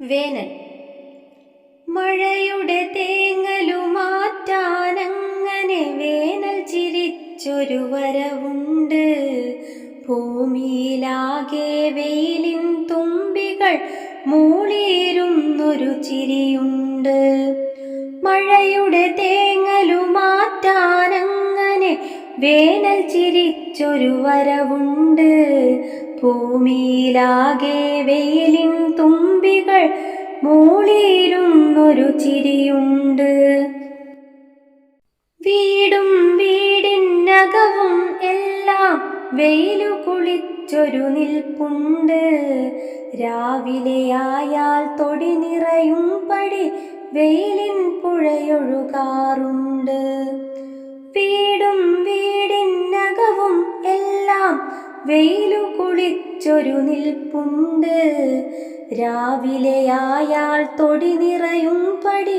വേനൽ. മഴയുടെ തേങ്ങലു മാറ്റാനങ്ങനെ വേനൽ ചിരിച്ചൊരു വരവുണ്ട്. ഭൂമിയിലാകെ വെയിലിൻ തുമ്പികൾ മൂളിയിരുന്നൊരു ചിരിയുണ്ട്. മഴയുടെ തേങ്ങലു മാറ്റാനങ്ങനെ വേനൽ ചിരിച്ചൊരു വരവുണ്ട്. ഭൂമിയിലാകെ വെയിലിൻ തുമ്പികൾ മൂളിയിരുന്നൊരു ചിരിയുണ്ട്. വീടും വീടിനകവും എല്ലാം വെയിലു കുളിച്ചൊരു നിൽപ്പുണ്ട്. രാവിലെയായാൽ തൊടി നിറയും പടി വെയിലിൻ പുഴയൊഴുകാറുണ്ട്. വീടും വീടിനകവും എല്ലാം വെയിലു കുളിച്ചൊരു നിൽപ്പുണ്ട്. രാവിലെയായാൽ തൊടി നിറയും പടി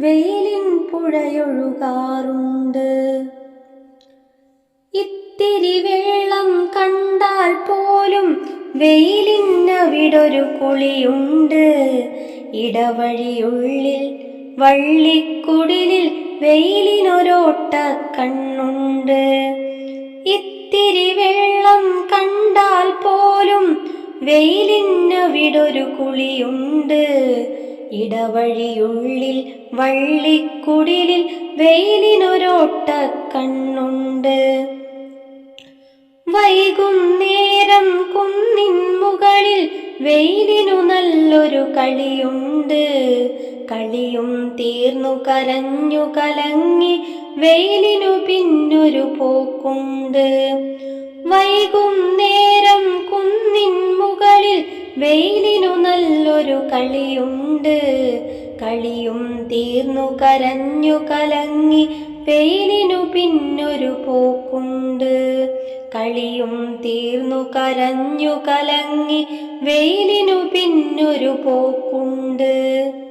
വെയിലിൻ പുഴയൊഴുകാറുണ്ട്. ഇത്തിരി വെള്ളം കണ്ടാൽ പോലും വെയിലിനവിടൊരു കുളിയുണ്ട്. ഇടവഴിയുള്ളിൽ വള്ളിക്കുടിലിൽ വെയിലിനൊരോട്ട കണ്ണുണ്ട്. ഇത്തിരി വെള്ളം കണ്ടാൽ പോലും വെയിലിനവിടൊരു കുളിയുണ്ട്. ഇടവഴിയുള്ളിൽ വള്ളിക്കുടിലിൽ വെയിലിനൊരോട്ട കണ്ണുണ്ട് വൈകുന്നേരം കുന്നിൻ മുകളിൽ വെയിലിനു നല്ലൊരു കളിയുണ്ട്. കളിയും തീർന്നു കരഞ്ഞു കലങ്ങി വെയിലിനു പിന്നൊരു പോക്കുണ്ട്. മുകളിൽ വെയിലിനു നല്ലൊരു കളിയുണ്ട്. കളിയും തീർന്നു കരഞ്ഞു കലങ്ങി. വെയിലിനു പിന്നൊരു പോക്കുണ്ട്. കളിയും തീർന്നു കരഞ്ഞു കലങ്ങി. വെയിലിനു പിന്നൊരു പോക്കുണ്ട്.